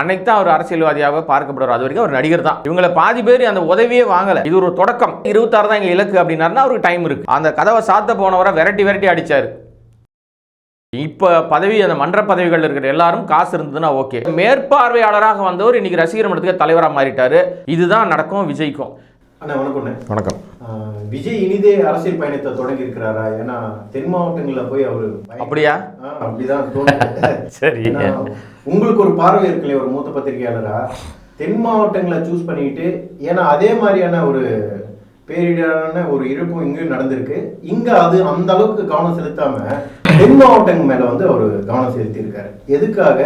அன்னைக்கு தான் அவர் அரசியல்வாதியாக பார்க்கப்படுவார். அது வரைக்கும் அவர் நடிகர் தான். இவங்களை பாதி பேர் அந்த உதவியே வாங்கல. இது ஒரு தொடக்கம். இருபத்தாறு தான் எங்க இலக்கு அப்படின்னாருன்னா அவருக்கு டைம் இருக்கு. அந்த கதவை சாத்த போனவரை விரட்டி விரட்டி அடிச்சாரு. இப்போ பதவி அந்த மன்ற பதவிகள் இருக்கிற எல்லாரும் காசு இருந்ததுன்னா ஓகே மேற்பார்வையாளராக வந்தவர் இன்னைக்கு ரசிகர் மன்றத்துக்கு தலைவராக மாறிட்டாரு. இதுதான் நடக்கும் விஜய்க்கும். அண்ணா வணக்கம்ண்ணே. வணக்கம். விஜய் இனிதே அரசியல் பயணத்தை தொடங்கி இருக்கிறாரா ஏன்னா தென் மாவட்டங்களில் போய் அவரு அப்படியா? அப்படிதான் தோணுது. சரி உங்களுக்கு ஒரு பார்வை இருக்குல்லையே ஒரு மூத்த பத்திரிகையாளரா? தென் மாவட்டங்களை சூஸ் பண்ணிட்டு ஏன்னா அதே மாதிரியான ஒரு பேரிடரான ஒரு இழப்பும் இங்கேயும் நடந்திருக்கு. இங்க அது அந்த அளவுக்கு கவனம் செலுத்தாம தென் மாவட்டங்கள் மேல வந்து அவர் கவனம் செலுத்தி இருக்காரு எதுக்காக?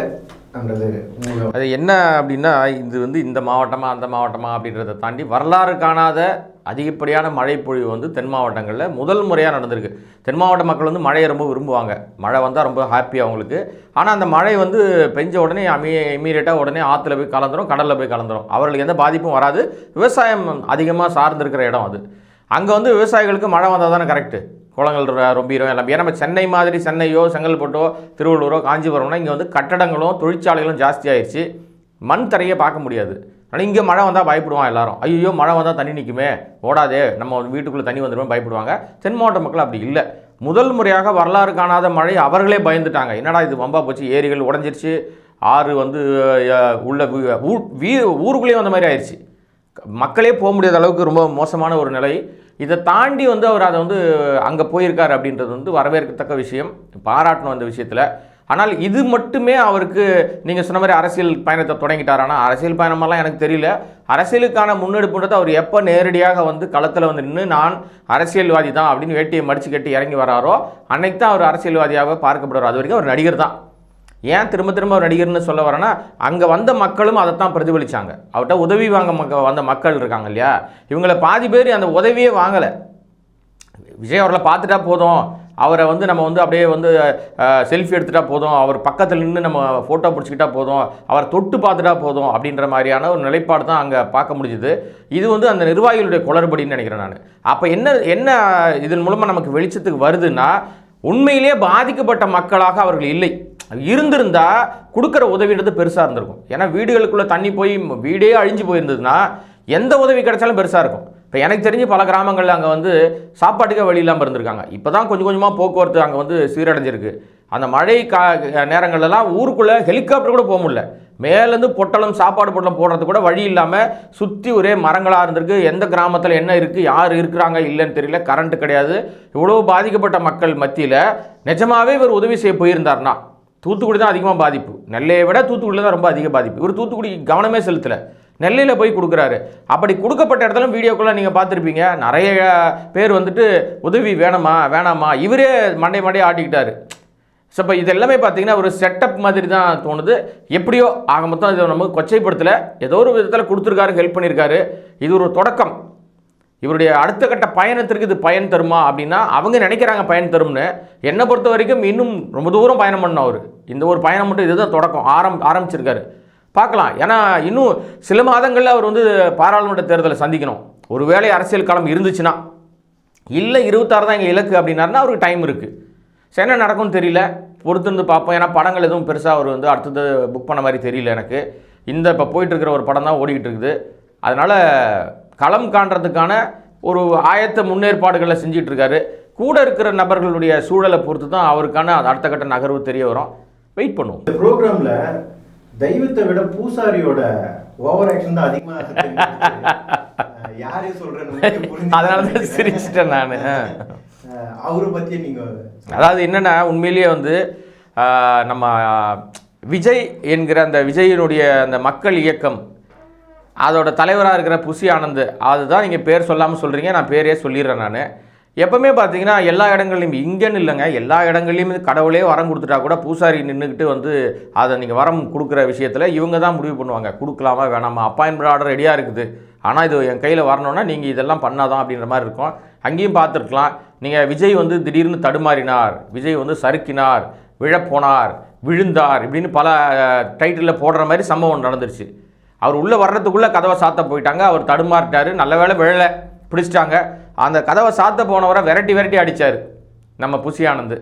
அது என்ன அப்படின்னா இது வந்து இந்த மாவட்டமாக அந்த மாவட்டமாக அப்படின்றத தாண்டி வரலாறு காணாத அதிகப்படியான மழை பொழிவு வந்து தென் மாவட்டங்களில் முதல் முறையாக நடந்திருக்கு. தென் மாவட்ட மக்கள் வந்து மழையை ரொம்ப விரும்புவாங்க. மழை வந்தால் ரொம்ப ஹாப்பி அவங்களுக்கு. ஆனால் அந்த மழை வந்து பெஞ்ச உடனே அமீ இமீடியட்டாக உடனே ஆற்றுல போய் கலந்துரும் கடலில் போய் கலந்துரும். அவர்களுக்கு எந்த பாதிப்பும் வராது. விவசாயம் அதிகமாக சார்ந்திருக்கிற இடம் அது. அங்கே வந்து விவசாயிகளுக்கு மழை வந்தால் தானே கரெக்டு குளங்கள் ரொம்பிடும் எல்லாம். ஏன்னா நம்ம சென்னை மாதிரி சென்னையோ செங்கல்பட்டோ திருவள்ளூரோ காஞ்சிபுரம்னா இங்கே வந்து கட்டடங்களும் தொழிற்சாலைகளும் ஜாஸ்தியாகிடுச்சு மண் தரையை பார்க்க முடியாது. ஆனால் இங்கே மழை வந்தால் பயப்படுவான் எல்லாரும். ஐயோ மழை வந்தால் தண்ணி நிற்குமே ஓடாதே. நம்ம வீட்டுக்குள்ளே தண்ணி வந்துடும் பயப்படுவாங்க. தென் மாவட்ட மக்கள் அப்படி இல்லை. முதல் முறையாக வரலாறு காணாத மழை அவர்களே பயந்துட்டாங்க. என்னடா இது வம்பா போச்சு ஏரிகள் உடஞ்சிருச்சு. ஆறு வந்து உள்ள ஊர் ஊ- வீ ஊருக்குள்ளேயே வந்த மாதிரி ஆயிடுச்சு மக்களே போக முடியாத அளவுக்கு ரொம்ப மோசமான ஒரு நிலை. இதை தாண்டி வந்து அவர் அதை வந்து அங்கே போயிருக்கார் அப்படின்றது வந்து வரவேற்கத்தக்க விஷயம் பாராட்டணும் அந்த விஷயத்தில். ஆனால் இது மட்டுமே அவருக்கு நீங்கள் சொன்ன மாதிரி அரசியல் பயணத்தை தொடங்கிட்டார். ஆனால் அரசியல் பயணமெல்லாம் எனக்கு தெரியல. அரசியலுக்கான முன்னெடுப்புன்றது அவர் எப்போ நேரடியாக வந்து களத்தில் வந்து நின்று நான் அரசியல்வாதி தான் அப்படின்னு வேட்டியை மடித்து கட்டி இறங்கி வராரோ அன்னைக்கு தான் அவர் அரசியல்வாதியாக பார்க்கப்படுவார். அது வரைக்கும் அவர் நடிகர் தான். ஏன் திரும்ப திரும்ப நடிகர்னு சொல்ல வரேன்னா அங்கே வந்த மக்களும் அதைத்தான் பிரதிபலித்தாங்க அவர்கிட்ட உதவி வாங்க மக்க வந்த மக்கள் இருக்காங்க இல்லையா? இவங்களை பாதி பேர் அந்த உதவியே வாங்கலை. விஜய் அவர்களை பார்த்துட்டா போதும். அவரை வந்து நம்ம வந்து அப்படியே வந்து செல்ஃபி எடுத்துட்டா போதும். அவர் பக்கத்தில் நின்று நம்ம ஃபோட்டோ பிடிச்சிக்கிட்டா போதும். அவர் தொட்டு பார்த்துட்டா போதும் அப்படின்ற மாதிரியான ஒரு நிலைப்பாடு தான் அங்கே பார்க்க முடிஞ்சுது. இது வந்து அந்த நிர்வாகிகளுடைய குளறுபடின்னு நினைக்கிறேன் நான். அப்போ என்ன என்ன இதன் மூலமாக நமக்கு வெளிச்சத்துக்கு வருதுன்னா உண்மையிலேயே பாதிக்கப்பட்ட மக்களாக அவர்கள் இல்லை. இருந்திருந்தா கொடுக்குற உதவின்றது பெருசாக இருந்திருக்கும். ஏன்னா வீடுகளுக்குள்ளே தண்ணி போய் வீடே அழிஞ்சு போயிருந்ததுன்னா எந்த உதவி கிடைச்சாலும் பெருசாக இருக்கும். இப்போ எனக்கு தெரிஞ்சு பல கிராமங்களில் அங்கே வந்து சாப்பாட்டுக்கே வழி இல்லாமல் இருந்திருக்காங்க. இப்போ தான் கொஞ்சம் கொஞ்சமாக போக்குவரத்து அங்கே வந்து சீரடைஞ்சிருக்கு. அந்த மழை கா நேரங்கள்லாம் ஊருக்குள்ளே ஹெலிகாப்டர் கூட போக முடியல. மேலேருந்து பொட்டலம் சாப்பாடு பொட்டலம் போடுறது கூட வழி இல்லாமல் சுற்றி ஒரே மரங்களாக இருந்திருக்கு. எந்த கிராமத்தில் என்ன இருக்குது யார் இருக்கிறாங்க இல்லைன்னு தெரியல. கரண்ட்டு கிடையாது. இவ்வளோ பாதிக்கப்பட்ட மக்கள் மத்தியில் நிஜமாகவே இவர் உதவி செய்ய போயிருந்தார்னா தூத்துக்குடி தான் அதிகமாக பாதிப்பு. நெல்லையை விட தூத்துக்குடியில் தான் ரொம்ப அதிக பாதிப்பு. இவர் தூத்துக்குடி கவனமே செலுத்தலை. நெல்லையில் போய் கொடுக்குறாரு. அப்படி கொடுக்கப்பட்ட இடத்துல வீடியோக்குள்ளே நீங்கள் பார்த்துருப்பீங்க. நிறைய பேர் வந்துட்டு உதவி வேணாமா? வேணாமா? இவரே மண்டை மண்டையை ஆட்டிக்கிட்டாரு. ஸோ இப்போ இது எல்லாமே பார்த்தீங்கன்னா ஒரு செட்டப் மாதிரி தான் தோணுது. எப்படியோ ஆக மொத்தம் இதை நமக்கு கொச்சைப்படுத்தலை. ஏதோ ஒரு விதத்தில் கொடுத்துருக்காரு ஹெல்ப் பண்ணியிருக்காரு இது ஒரு தொடக்கம். இவருடைய அடுத்த கட்ட பயணத்திற்கு இது பயன் தருமா அப்படின்னா அவங்க நினைக்கிறாங்க பயன் தரும்னு. என்னை பொறுத்த வரைக்கும் இன்னும் ரொம்ப தூரம் பயணம் பண்ணணும் அவர். இந்த ஒரு பயணம் மட்டும் இதுதான் தொடக்கம். ஆரம் ஆரம்பிச்சிருக்காரு. பார்க்கலாம். ஏன்னா இன்னும் சில மாதங்களில் அவர் வந்து பாராளுமன்ற தேர்தலை சந்திக்கணும். ஒருவேளை அரசியல் களம் இருந்துச்சுன்னா. இல்லை இருபத்தாறு தான் எங்கள் இலக்கு அப்படின்னாருன்னா அவருக்கு டைம் இருக்குது சரி என்ன நடக்கும்னு தெரியல. பொறுத்திருந்து பார்ப்போம். ஏன்னா படங்கள் எதுவும் பெருசாக அவர் வந்து அடுத்தது புக் பண்ண மாதிரி தெரியல எனக்கு. இந்த இப்போ போயிட்டுருக்கிற ஒரு படம் தான் ஓடிக்கிட்டு இருக்குது. அதனால் களம் காண்றதுக்கான ஒரு ஆயத்த முன்னேற்பாடுகளை செஞ்சிட்டு இருக்காரு கூட இருக்கிற நபர்களுடைய சூழலை பொறுத்து தான் அவருக்கான அடுத்த கட்ட நகர்வு தெரிய வரும். வெயிட் பண்ணுவோம். இந்த ப்ரோக்ராம்ல தெய்வத்தை விட பூசாரியோட ஓவர் ஆக்ஷன் தான் அதிகமா தெரிஞ்சுச்சு. அஹ் யாரையும் சொல்றேன்னு அதனால தான் சிரிச்சிட்டேன் நான். அவரை பத்தி நீங்க அதாவது என்னென்னா உண்மையிலேயே வந்து நம்ம விஜய் என்கிற அந்த விஜயினுடைய அந்த மக்கள் இயக்கம் அதோட தலைவராக இருக்கிற புசி ஆனந்த் அதுதான் நீங்கள் பேர் சொல்லாமல் சொல்கிறீங்க நான் பேரே சொல்லிடுறேன் நான். எப்பவுமே பார்த்தீங்கன்னா எல்லா இடங்கள்லையும் இங்கேன்னு இல்லைங்க எல்லா இடங்கள்லையும் கடவுளே வரம் கொடுத்துட்டா கூட பூசாரி நின்றுக்கிட்டு வந்து அதை நீங்கள் வரம் கொடுக்குற விஷயத்தில் இவங்க தான் முடிவு பண்ணுவாங்க. கொடுக்கலாமா வேணாமா? அப்பாயின்மெண்ட் ஆர்டர் ரெடியாக இருக்குது. ஆனால் இது என் கையில் வரணும்னா நீங்கள் இதெல்லாம் பண்ணாதான் அப்படின்ற மாதிரி இருக்கும். அங்கேயும் பார்த்துருக்கலாம். நீங்கள் விஜய் வந்து திடீர்னு தடுமாறினார். விஜய் வந்து சறுக்கினார். விழப்போனார். விழுந்தார். இப்படின்னு பல டைட்டிலில் போடுற மாதிரி சம்பவம் நடந்துருச்சு. அவர் உள்ளே வர்றதுக்குள்ளே கதவை சாத்த போயிட்டாங்க. அவர் தடுமாறிட்டார். நல்ல வேளை விழலை. பிடிச்சிட்டாங்க. அந்த கதவை சாத்த போனவரை விரட்டி விரட்டி அடித்தார் நம்ம புசியானந்து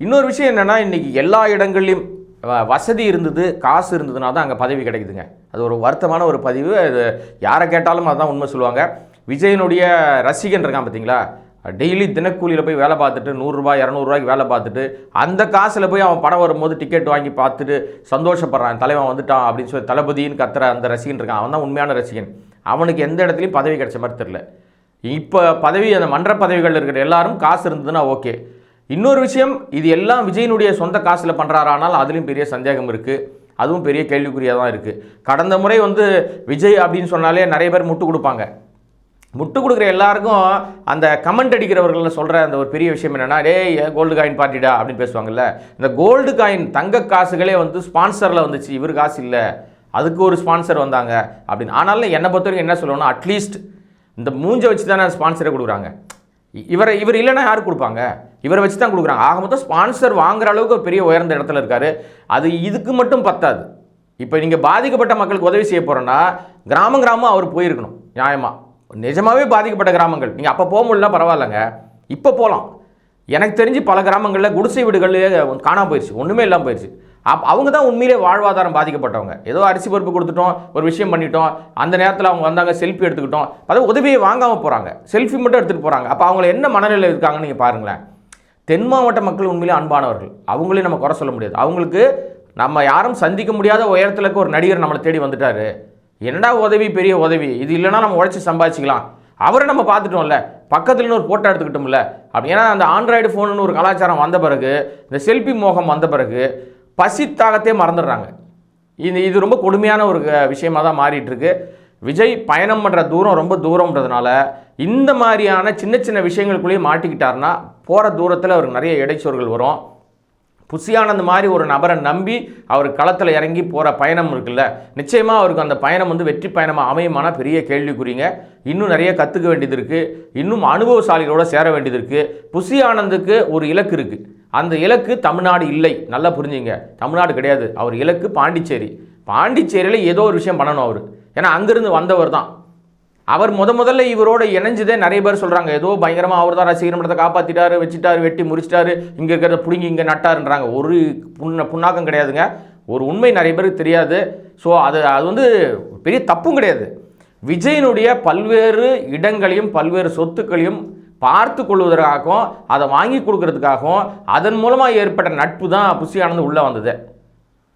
இன்னொரு விஷயம் என்னென்னா இன்றைக்கி எல்லா இடங்கள்லையும் வ- வசதி இருந்தது காசு இருந்ததுனா தான் அங்கே பதவி கிடைக்குதுங்க. அது ஒரு வருத்தமான ஒரு பதிவு. அது யாரை கேட்டாலும் அதுதான் உண்மை சொல்லுவாங்க. விஜயனுடைய ரசிகன் இருக்கான் பார்த்தீங்களா டெய்லி தினக்கூலியில் போய் வேலை பார்த்துட்டு நூறுரூவா இரநூறுவாய்க்கு வேலை பார்த்துட்டு அந்த காசில் போய் அவன் படம் வரும்போது டிக்கெட் வாங்கி பார்த்துட்டு சந்தோஷப்படுறான். தலைவன் வந்துட்டான் அப்படின்னு சொல்லி தளபதின்னு கத்துற அந்த ரசிகன் இருக்கான். அவன் தான் உண்மையான ரசிகன். அவனுக்கு எந்த இடத்துலையும் பதவி கிடைச்ச மாதிரி தெரில இப்போ பதவி அந்த மன்ற பதவிகள் இருக்கிற எல்லாரும் காசு இருந்ததுன்னா ஓகே இன்னொரு விஷயம் இது எல்லாம் விஜயனுடைய சொந்த காசில் பண்ணுறாரானால் அதுலேயும் பெரிய சந்தேகம் இருக்குது அதுவும் பெரிய கேள்விக்குறியாக தான் இருக்குது கடந்த முறை வந்து விஜய் அப்படின்னு சொன்னாலே நிறைய பேர் முட்டு கொடுப்பாங்க. முட்டு கொடுக்குற எல்லாருக்கும் அந்த கமெண்ட் அடிக்கிறவர்கள் சொல்கிற அந்த ஒரு பெரிய விஷயம் என்னென்னா டேய் கோல்டு காயின் பார்ட்டிடா? அப்படின்னு பேசுவாங்கல்ல. இந்த கோல்டு காயின் தங்க காசுகளே வந்து ஸ்பான்சரில் வந்துச்சு. இவர் காசு இல்லை. அதுக்கு ஒரு ஸ்பான்சர் வந்தாங்க அப்படின்னு. ஆனாலும் என்னை பொறுத்த வரைக்கும் என்ன சொல்லணும்னா அட்லீஸ்ட் இந்த மூஞ்சை வச்சு தானே ஸ்பான்சரை கொடுக்குறாங்க. இ- இவரை இவர் இல்லைன்னா யார் கொடுப்பாங்க? இவரை வச்சு தான் கொடுக்குறாங்க. ஆக மொத்தம் ஸ்பான்சர் வாங்குற அளவுக்கு பெரிய உயர்ந்த இடத்துல இருக்காரு. அது இதுக்கு மட்டும் பத்தாது. இப்போ நீங்கள் பாதிக்கப்பட்ட மக்களுக்கு உதவி செய்ய போகிறோன்னா கிராமம் கிராமம் அவர் போயிருக்கணும் நியாயமாக நிஜமாவே பாதிக்கப்பட்ட கிராமங்கள். நீங்கள் அப்போ போக முடியல பரவாயில்லைங்க. இப்போ போகலாம் எனக்கு தெரிஞ்சு பல கிராமங்களில் குடிசை வீடுகளிலே காணாமல் போயிடுச்சு ஒன்றுமே இல்லாமல் போயிடுச்சு அப் அவங்க தான் உண்மையிலே வாழ்வாதாரம் பாதிக்கப்பட்டவங்க. ஏதோ அரிசி பருப்பு கொடுத்துட்டோம் ஒரு விஷயம் பண்ணிட்டோம். அந்த நேரத்தில் அவங்க வந்தாங்க செல்ஃபி எடுத்துக்கிட்டோம். அதாவது உதவியை வாங்காமல் போகிறாங்க செல்ஃபி மட்டும் எடுத்துகிட்டு போகிறாங்க அப்போ அவங்கள என்ன மனநிலை இருக்காங்கன்னு நீங்கள் பாருங்களேன். தென் மாவட்ட மக்கள் உண்மையிலே அன்பானவர்கள். அவங்களையும் நம்ம குறை சொல்ல முடியாது. அவங்களுக்கு நம்ம யாரும் சந்திக்க முடியாத உயரத்தில் ஒரு நடிகர் நம்மளை தேடி வந்துட்டார். என்னடா உதவி பெரிய உதவி? இது இல்லைன்னா நம்ம உழைச்சி சம்பாதிச்சிக்கலாம். அவரை நம்ம பார்த்துட்டோம்ல. பக்கத்தில் ஒரு ஃபோட்டோ எடுத்துக்கிட்டோம்ல. அப்படி ஏன்னா அந்த ஆண்ட்ராய்டு ஃபோனுன்னு ஒரு கலாச்சாரம் வந்த பிறகு இந்த செல்ஃபி மோகம் வந்த பிறகு பசி மறந்துடுறாங்க. இது இது ரொம்ப கொடுமையான ஒரு க- விஷயமா தான் மாறிட்டுருக்கு. விஜய் பயணம் பண்ணுற தூரம் ரொம்ப தூரம்ன்றதுனால இந்த மாதிரியான சின்ன சின்ன விஷயங்களுக்குள்ளேயே மாட்டிக்கிட்டாருன்னா போகிற தூரத்தில் அவருக்கு நிறைய இடைச்சொல்கள் வரும். புசியானந்த் மாதிரி ஒரு நபரை நம்பி அவர் களத்தில் இறங்கி போகிற பயணம் இருக்குல்ல? நிச்சயமாக அவருக்கு அந்த பயணம் வந்து வெற்றி பயணமாக அமையுமானால் பெரிய கேள்விக்குறிங்க. இன்னும் நிறைய கற்றுக்க வேண்டியது இருக்குது இன்னும் அனுபவசாலிகளோடு சேர வேண்டியது இருக்குது புஷியானந்துக்கு ஒரு இலக்கு இருக்குது அந்த இலக்கு தமிழ்நாடு இல்லை. நல்லா புரிஞ்சுங்க. தமிழ்நாடு கிடையாது. அவர் இலக்கு பாண்டிச்சேரி. பாண்டிச்சேரியில் ஏதோ ஒரு விஷயம் பண்ணணும் அவர். ஏன்னா அங்கேருந்து வந்தவர் தான். அவர் முத முதல்ல இவரோட இணைஞ்சதே நிறைய பேர் சொல்கிறாங்க ஏதோ பயங்கரமாக அவர் தான் ரசிகர் மன்றத்தை காப்பாற்றிட்டாரு வச்சுட்டாரு வெட்டி முறிச்சிட்டாரு இங்கே இருக்கிறத பிடுங்கி இங்கே நட்டாருன்றாங்க. ஒரு புண்ண புண்ணாக்கம் கிடையாதுங்க. ஒரு உண்மை நிறைய பேருக்கு தெரியாது. ஸோ அது அது வந்து பெரிய தப்பும் கிடையாது. விஜயனுடைய பல்வேறு இடங்களையும் பல்வேறு சொத்துக்களையும் பார்த்து கொள்வதற்காகவும் அதை வாங்கி கொடுக்கறதுக்காகவும் அதன் மூலமாக ஏற்பட்ட நட்பு தான் புசி ஆனந்த் உள்ளே வந்தது.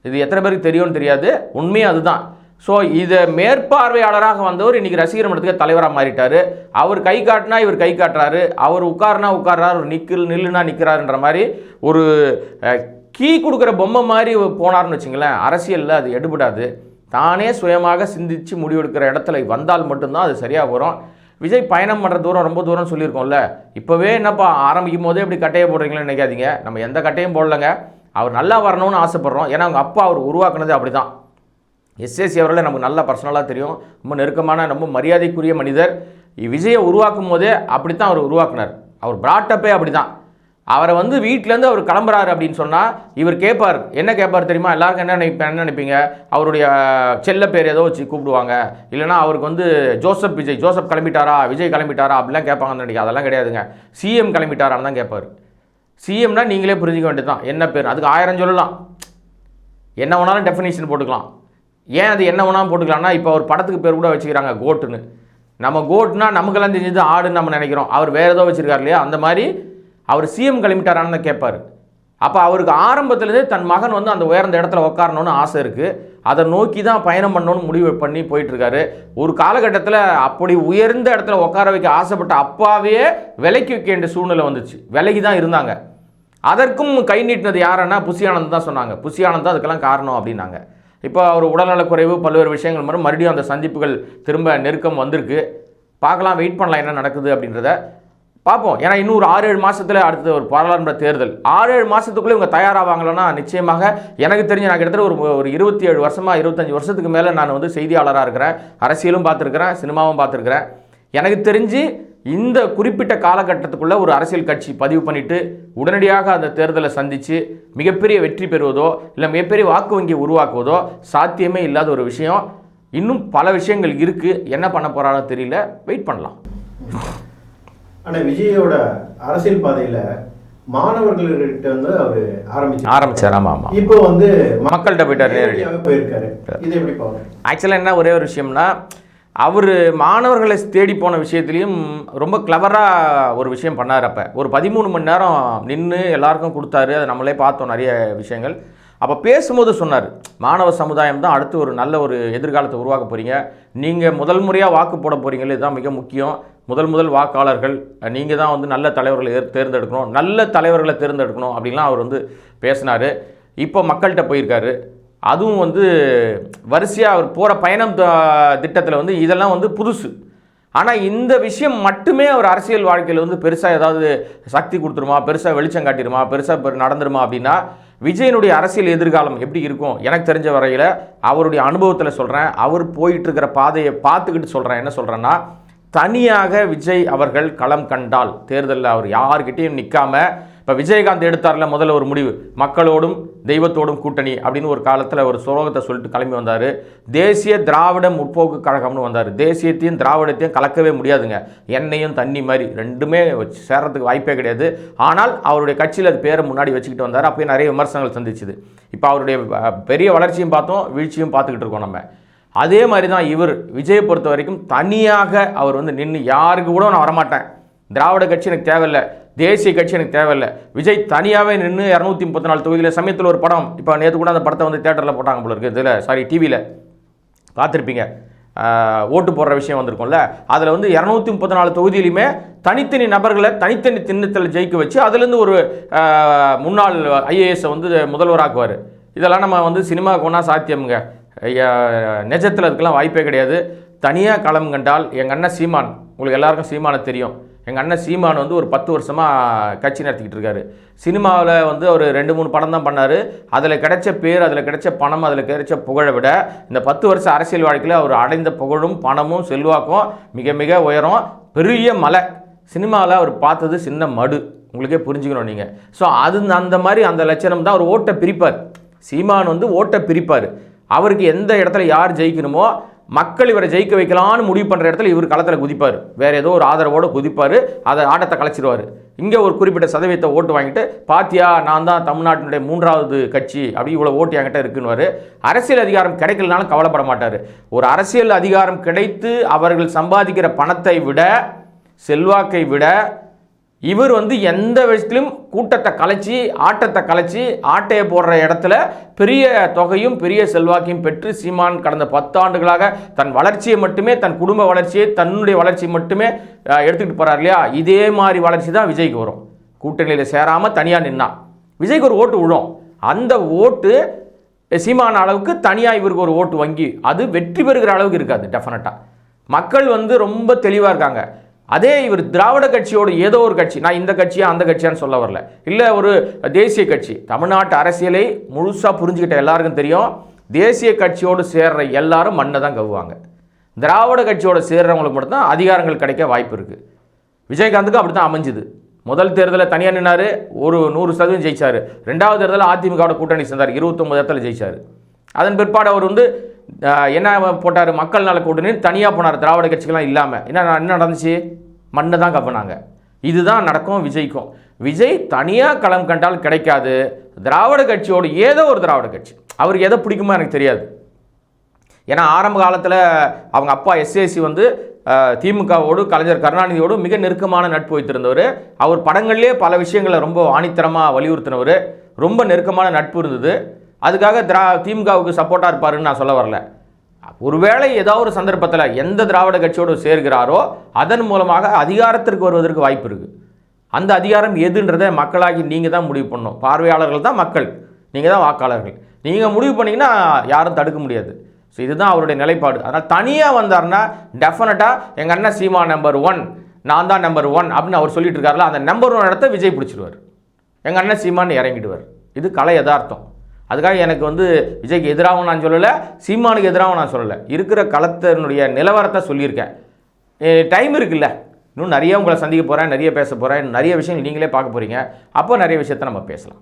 இது எத்தனை பேருக்கு தெரியும்னு தெரியாது. உண்மையும் அதுதான். ஸோ இதை மேற்பார்வையாளராக வந்தவர் இன்றைக்கி ரசிகர் மன்றத்துக்கு தலைவராக மாறிட்டாரு. அவர் கை காட்டினா இவர் கை காட்டுறாரு. அவர் உட்காருனா உட்கார்றாரு. ஒரு நிற்கில் நில்லுனா நிற்கிறாருன்ற மாதிரி ஒரு கீ கொடுக்குற பொம்மை மாதிரி போனார்னு வச்சுங்களேன். அரசியலில் அது எடுபடாது. தானே சுயமாக சிந்திச்சு முடிவெடுக்கிற இடத்துல வந்தால் மட்டும்தான் அது சரியாக வரும். விஜய் பயணம் பண்ணுற தூரம் ரொம்ப தூரம்னு சொல்லியிருக்கோம்ல. இப்போவே என்னப்பா ஆரம்பிக்கும் போதே இப்படி கட்டையை போடுறீங்களேன்னு நினைக்காதீங்க. நம்ம எந்த கட்டையும் போடலங்க. அவர் நல்லா வரணும்னு ஆசைப்பட்றோம். ஏன்னா அவங்க அப்பா அவர் உருவாக்குனது அப்படி தான் எஸ்எஸ்சி அவர்களை நமக்கு நல்லா பர்சனலாக தெரியும். ரொம்ப நெருக்கமான ரொம்ப மரியாதைக்குரிய மனிதர். இ- விஜயை உருவாக்கும் போதே அப்படித்தான் அவர் உருவாக்குனார். அவர் பிராட்டப்பே அப்படி தான் அவரை வந்து வீட்டிலேருந்து அவர் கிளம்புறாரு அப்படின்னு சொன்னால் இவர் கேட்பார் என்ன கேட்பார் தெரியுமா? எல்லாருக்கும் என்ன நினைப்ப என்ன நினைப்பீங்க? அவருடைய செல்ல பேர் ஏதோ வச்சு கூப்பிடுவாங்க. இல்லைனா அவருக்கு வந்து ஜோசப் விஜய் ஜோசப் கிளம்பிட்டாரா? விஜய் கிளம்பிட்டாரா? அப்படிலாம் கேட்பாங்கன்னு நினைக்கிறேன் அதெல்லாம் கிடையாதுங்க. சிஎம் கிளம்பிட்டாரான்னு தான் கேட்பார். சிஎம்னா நீங்களே புரிஞ்சிக்க வேண்டியது தான் என்ன பேர்? அதுக்கு ஆயிரம் சொல்லலாம். என்ன வேணாலும் டெஃபினேஷன் போட்டுக்கலாம். ஏன் அது என்ன வேணாலும் போட்டுக்கலாம்னா இப்போ ஒரு படத்துக்கு பேர் கூட வச்சுக்கிறாங்க கோட்டுன்னு. நம்ம கோட்னா நமக்கெல்லாம் தெரிஞ்சது ஆடுன்னு நம்ம நினைக்கிறோம். அவர் வேறு ஏதோ வச்சுருக்கார் இல்லையா? அந்த மாதிரி அவர் சிஎம் கிளம்பிட்டாரான்னு தான் கேட்பார். அப்போ அவருக்கு ஆரம்பத்துலேருந்தே தன் மகன் வந்து அந்த உயர்ந்த இடத்துல உட்காரணும்னு ஆசை இருக்குது அதை நோக்கி தான் பயணம் பண்ணணும்னு முடிவு பண்ணி போயிட்டுருக்காரு. ஒரு காலகட்டத்தில் அப்படி உயர்ந்த இடத்துல உட்கார வைக்க ஆசைப்பட்ட அப்பாவே விலைக்கு வைக்க வேண்டிய சூழ்நிலை வந்துச்சு. விலைக்கு தான் இருந்தாங்க. அதற்கும் கை நீட்டினது யாருன்னா புசியானந்த் தான் சொன்னாங்க. புசியானந்த் தான் அதுக்கெல்லாம் காரணம் அப்படின்னாங்க. இப்போ அவர் உடல்நலக்குறைவு பல்வேறு விஷயங்கள் மூலம் மறுபடியும் அந்த சந்திப்புகள் திரும்ப நெருக்கம் வந்திருக்கு. பார்க்கலாம் வெயிட் பண்ணலாம் என்ன நடக்குது அப்படின்றத. பார்ப்போம். ஏன்னா இன்னும் ஒரு ஆறு ஏழு மாதத்தில் அடுத்தது ஒரு பாராளுமன்ற தேர்தல். ஆறு ஏழு மாதத்துக்குள்ளே இவங்க தயாராவாங்களன்னா நிச்சயமாக எனக்கு தெரிஞ்ச நான் கிட்டத்தட்ட ஒரு ஒரு இருபத்தி ஏழு வருஷமாக இருபத்தஞ்சி வருஷத்துக்கு மேலே நான் வந்து செய்தியாளராக இருக்கிறேன். அரசியலும் பார்த்துருக்குறேன் சினிமாவும் பார்த்துருக்குறேன். எனக்கு தெரிஞ்சு இந்த குறிப்பிட்ட காலகட்டத்துக்குள்ள ஒரு அரசியல் கட்சி பதிவு பண்ணிட்டு உடனடியாக அந்த தேர்தலை சந்தித்து மிகப்பெரிய வெற்றி பெறுவதோ இல்லை மிகப்பெரிய வாக்கு வங்கி உருவாக்குவதோ சாத்தியமே இல்லாத ஒரு விஷயம். இன்னும் பல விஷயங்கள் இருக்குது என்ன பண்ண போகிறாலும் தெரியல. வெயிட் பண்ணலாம். ஆனா விஜயோட அரசியல் பாதையில மாணவர்கள்கிட்ட வந்து அவரு ஆரம்பிச்சு ஆரம்பிச்சார். ஆமாம் ஆமாம் இப்போ வந்து மக்கள்கிட்ட போயிட்டார் நேரடி நேரடியாவே போயிருக்காரு. இது எப்படி பாக்குறீங்க ஆக்சுவலாக என்ன ஒரே ஒரு விஷயம்னா அவர் மாணவர்களை தேடி போன விஷயத்துலையும் ரொம்ப கிளவராக ஒரு விஷயம் பண்ணார் அப்போ. ஒரு பதிமூணு மணி நேரம் நின்று எல்லாருக்கும் கொடுத்தாரு. அதை நம்மளே பார்த்தோம் நிறைய விஷயங்கள். அப்போ பேசும்போது சொன்னார் மாணவ சமுதாயம் தான் அடுத்து ஒரு நல்ல ஒரு எதிர்காலத்தை உருவாக்க போகிறீங்க நீங்கள் முதல் முறையாக வாக்கு போட போகிறீங்களே இதுதான் மிக முக்கியம். முதல் முதல் வாக்காளர்கள் நீங்கள் தான் வந்து நல்ல தலைவர்களை தேர்ந்தெடுக்கணும். நல்ல தலைவர்களை தேர்ந்தெடுக்கணும். அப்படின்லாம் அவர் வந்து பேசினார். இப்போ மக்கள்கிட்ட போயிருக்காரு. அதுவும் வந்து வரிசையாக அவர் போகிற பயணம் திட்டத்தில் வந்து இதெல்லாம் வந்து புதுசு. ஆனால் இந்த விஷயம் மட்டுமே அவர் அரசியல் வாழ்க்கையில் வந்து பெருசாக ஏதாவது சக்தி கொடுத்துருமா பெருசாக வெளிச்சம் காட்டிடுமா பெருசாக நடந்துருமா அப்படின்னா விஜயனுடைய அரசியல் எதிர்காலம் எப்படி இருக்கும் எனக்கு தெரிஞ்ச வரையில் அவருடைய அனுபவத்தில் சொல்கிறேன் அவர் போயிட்டுருக்கிற பாதையை பார்த்துக்கிட்டு சொல்கிறேன் என்ன சொல்கிறேன்னா தனியாக விஜய் அவர்கள் களம் கண்டால் தேர்தலில் அவர் யார்கிட்டையும் நிற்காமல் இப்போ விஜயகாந்த் எடுத்தார்ல முதல்ல ஒரு முடிவு மக்களோடும் தெய்வத்தோடும் கூட்டணி அப்படின்னு ஒரு காலத்தில் ஒரு சுலோகத்தை சொல்லிட்டு கிளம்பி வந்தார். தேசிய திராவிட முற்போக்கு கழகம்னு வந்தார். தேசியத்தையும் திராவிடத்தையும் கலக்கவே முடியாதுங்க. எண்ணெயும் தண்ணி மாதிரி ரெண்டுமே வச்சு சேர்றதுக்கு வாய்ப்பே கிடையாது. ஆனால் அவருடைய கட்சியில் அது பேரை முன்னாடி வச்சுக்கிட்டு வந்தார். அப்போயும் நிறைய விமர்சனங்கள் சந்திச்சுது. இப்போ அவருடைய பெரிய வளர்ச்சியும் பார்த்தோம் வீழ்ச்சியும் பார்த்துக்கிட்டு இருக்கோம் நம்ம. அதே மாதிரி தான் இவர் விஜயை பொறுத்த வரைக்கும் தனியாக அவர் வந்து நின்று யாருக்கு கூட நான் வரமாட்டேன். திராவிட கட்சி எனக்கு தேவையில்லை. தேசிய கட்சி எனக்கு தேவையில்லை. விஜய் தனியாகவே நின்று இரநூத்தி முப்பத்தி நாலு தொகுதியில் சமயத்தில் ஒரு படம் இப்போ நேற்று கூட அந்த படத்தை வந்து தேட்டரில் போட்டாங்க போல இருக்குது இதில் சாரி டிவியில் பார்த்துருப்பீங்க ஓட்டு போடுற விஷயம் வந்திருக்கும்ல. அதில் வந்து இரநூத்தி முப்பத்தி நாலு தொகுதியிலுமே தனித்தனி நபர்களை தனித்தனி திண்ணத்தில் ஜெயிக்க வச்சு அதுலேருந்து ஒரு முன்னாள் ஐஏஎஸை வந்து முதல்வராக்குவார். இதெல்லாம் நம்ம வந்து சினிமாவுக்கு ஒன்றா சாத்தியமுங்க. நெஜத்தில் நிஜத்தில் அதுக்கெல்லாம் வாய்ப்பே கிடையாது. தனியாக களம் கண்டால் எங்கள் அண்ணன் சீமான். உங்களுக்கு எல்லாருக்கும் சீமானை தெரியும். எங்கள் அண்ணன் சீமான் வந்து ஒரு பத்து வருஷமாக கட்சி நடத்திக்கிட்டு இருக்காரு. சினிமாவில் வந்து ஒரு ரெண்டு மூணு படம் தான் பண்ணார். அதில் கிடைச்ச பேர் அதில் கிடைச்ச பணம் அதில் கிடைச்ச புகழை விட இந்த பத்து வருஷம் அரசியல் வாழ்க்கையில் அவர் அடைந்த புகழும் பணமும் செல்வாக்கும் மிக மிக உயரம். பெரிய மலை. சினிமாவில் அவர் பார்த்தது சின்ன மடு. உங்களுக்கே புரிஞ்சுக்கணும் நீங்கள் ஸோ அது அந்த மாதிரி அந்த லட்சணம் தான் அவர் ஓட்டை பிரிப்பார். சீமான் வந்து ஓட்டை பிரிப்பார். அவருக்கு எந்த இடத்துல யார் ஜெயிக்கணுமோ மக்கள் இவரை ஜெயிக்க வைக்கலான்னு முடிவு பண்ணுற இடத்துல இவர் களத்தில் குதிப்பார். வேறு ஏதோ ஒரு ஆதரவோடு குதிப்பார் அதை ஆட்டத்தை கலைச்சிடுவார் இங்கே ஒரு குறிப்பிட்ட சதவீதத்தை ஓட்டு வாங்கிட்டு பாத்தியா நான் தான் தமிழ்நாட்டினுடைய மூன்றாவது கட்சி அப்படி இவ்வளோ ஓட்டு என்கிட்ட இருக்குன்னு அரசியல் அதிகாரம் கிடைக்கலனாலும் கவலைப்பட மாட்டார். ஒரு அரசியல் அதிகாரம் கிடைத்து அவர்கள் சம்பாதிக்கிற பணத்தை விட செல்வாக்கை விட இவர் வந்து எந்த விஷயத்திலும் கூட்டத்தை கலைச்சி ஆட்டத்தை கலைச்சி ஆட்டையை போடுற இடத்துல பெரிய தொகையும் பெரிய செல்வாக்கையும் பெற்று சீமான் கடந்த பத்தாண்டுகளாக தன் வளர்ச்சியை மட்டுமே தன் குடும்ப வளர்ச்சியை தன்னுடைய வளர்ச்சியை மட்டுமே எடுத்துக்கிட்டு போறார் இல்லையா? இதே மாதிரி வளர்ச்சி தான் விஜய்க்கு வரும். கூட்டணியில் சேராமல் தனியாக நின்னா. விஜய்க்கு ஒரு ஓட்டு விழும். அந்த ஓட்டு சீமான அளவுக்கு தனியாக இவருக்கு ஒரு ஓட்டு வங்கி. அது வெற்றி பெறுகிற அளவுக்கு இருக்காது டெஃபினட்டாக மக்கள் வந்து ரொம்ப தெளிவாக இருக்காங்க. அதே இவர் திராவிட கட்சியோட ஏதோ ஒரு கட்சி நான் இந்த கட்சியா அந்த கட்சியான்னு சொல்ல வரல. இல்லை ஒரு தேசிய கட்சி. தமிழ்நாட்டு அரசியலை முழுசாக புரிஞ்சுக்கிட்ட எல்லாருக்கும் தெரியும். தேசிய கட்சியோடு சேர்ற எல்லாரும் மண்ணை தான் கவுவாங்க திராவிட கட்சியோடு சேர்றவங்களுக்கு மட்டும்தான் அதிகாரங்கள் கிடைக்க வாய்ப்பு இருக்குது விஜயகாந்துக்கு அப்படி தான் அமைஞ்சுது. முதல் தேர்தலில் தனியாக நின்னார் ஒரு நூறு சதவீதம் ஜெயிச்சார். ரெண்டாவது தேர்தலில் அதிமுகவோட கூட்டணி சேர்ந்தார் இருபத்தொம்பது இடத்துல ஜெயிச்சார். அதன் பிற்பாடு அவர் வந்து என்ன போட்டார்? மக்கள் நல கூட்டணி தனியாக போனார். திராவிட கட்சிகள்லாம் இல்லாமல் என்ன என்ன நடந்துச்சு? மண்ணை தான் கப்பினாங்க இதுதான் நடக்கும் விஜய்க்கும். விஜய் தனியாக களம் கண்டால் கிடைக்காது. திராவிட கட்சியோடு ஏதோ ஒரு திராவிட கட்சி. அவருக்கு எதை பிடிக்குமோ எனக்கு தெரியாது. ஏன்னா ஆரம்ப காலத்தில் அவங்க அப்பா எஸ்ஏசி வந்து திமுகவோடு கலைஞர் கருணாநிதியோடு மிக நெருக்கமான நட்பு வைத்திருந்தவர். அவர் படங்கள்லேயே பல விஷயங்களை ரொம்ப ஆணித்தரமாக வலியுறுத்தினவர். ரொம்ப நெருக்கமான நட்பு இருந்தது. அதுக்காக திரா திமுகவுக்கு சப்போர்ட்டாக இருப்பாருன்னு நான் சொல்ல வரல. ஒருவேளை ஏதாவது ஒரு சந்தர்ப்பத்தில் எந்த திராவிட கட்சியோடு சேர்கிறாரோ அதன் மூலமாக அதிகாரத்திற்கு வருவதற்கு வாய்ப்பு இருக்குது அந்த அதிகாரம் எதுன்றதை மக்களாகி நீங்கள் தான் முடிவு பண்ணணும். பார்வையாளர்கள் தான் மக்கள். நீங்கள் தான் வாக்காளர்கள். நீங்கள் முடிவு பண்ணிங்கன்னா யாரும் தடுக்க முடியாது. ஸோ இதுதான் அவருடைய நிலைப்பாடு. அதனால் தனியாக வந்தார்னா டெஃபினட்டாக எங்கள் அண்ணன் சீமா நம்பர் ஒன் நான் தான் நம்பர் ஒன் அப்படின்னு அவர் சொல்லிட்டு இருக்காருல அந்த நம்பர் ஒன் இடத்த விஜய் பிடிச்சிருவார். எங்கள் அண்ணன் சீமான்னு இறங்கிடுவார். இது கலை யதார்த்தம். அதுக்காக எனக்கு வந்து விஜய்க்கு எதிராகவும் நான் சொல்லலை சீமானுக்கு எதிராகவும் நான் சொல்லலை. இருக்கிற களத்தினுடைய நிலவரத்தை சொல்லியிருக்கேன். டைம் இருக்குல்ல. இன்னும் நிறைய உங்களை சந்திக்க போகிறேன் நிறைய பேச போகிறேன் நிறைய விஷயங்கள் நீங்களே பார்க்க போகிறீங்க அப்போ நிறைய விஷயத்த நம்ம பேசலாம்.